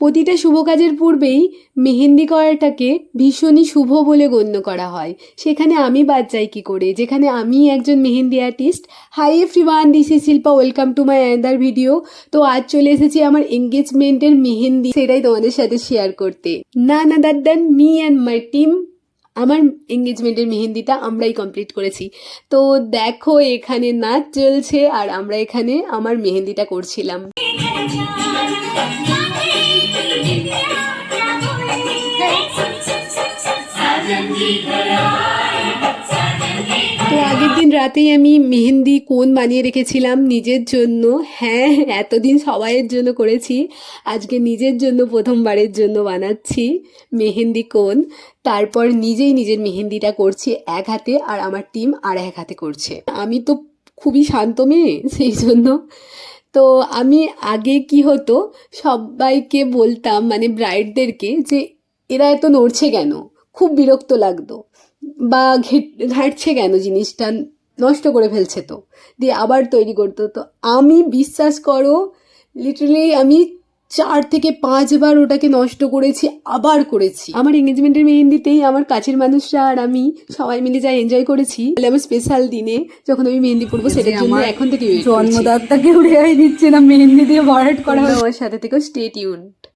প্রতিটা শুভ কাজের পূর্বেই মেহেন্দি করাটাকে ভীষণই শুভ বলে গণ্য করা হয় সেখানে আমি বাদ যাই কী করে যেখানে আমি একজন mehendi artist hi everyone this is Shilpa welcome to my another video তো আজ চলে এসেছি আমার এঙ্গেজমেন্টের মেহেন্দি সেটাই তোমাদের সাথে শেয়ার করতে না না that then me and my team আমার এঙ্গেজমেন্টের মেহেন্দিটা আমরাই কমপ্লিট করেছি তো দেখো এখানে নাচ চলছে আর আমরা এখানে আমার মেহেন্দিটা করছিলাম তো আগের দিন রাতেই আমি মেহেন্দি কোন বানিয়ে রেখেছিলাম নিজের জন্য? হ্যাঁ এতদিন সবাইয়ের জন্য করেছি। আজকে নিজের জন্য প্রথমবারের জন্য বানাচ্ছি মেহেন্দি কোন। তারপর নিজেই নিজের মেহেন্দিটা করছি এক হাতে আর আমার টিম আর এক হাতে করছে। আমি তো খুবই শান্ত মেয়ে, সেই জন্য। তো আমি আগে কি হতো, সবাইকে বলতাম মানে ব্রাইডদেরকে যে এরা এত নড়ছে কেন? খুব বিরক্ত লাগতো। বা ঘেট- ঘাঁটছে কেন জিনিসটা? নষ্ট করে ফেলছে তো। দিয়ে আবার তৈরি করতো। তো আমি বিশ্বাস করো লিটারালি আমি চার থেকে পাঁচবার ওটাকে নষ্ট করেছি আবার করেছি। আমার এঙ্গেজমেন্টের মেহেন্দিতেই আমার কাছের মানুষরা আর আমি সবাই মিলে যা এনজয় করেছি তাহলে আমার স্পেশাল দিনে যখন আমি মেহেন্দি পরবো সেটার জন্য এখন থেকে জন্মদাতাকেও রেহাই দিচ্ছে না মেহেন্দি দিয়ে ভরাট করা আমার সাথে থেকেও স্টে টিউন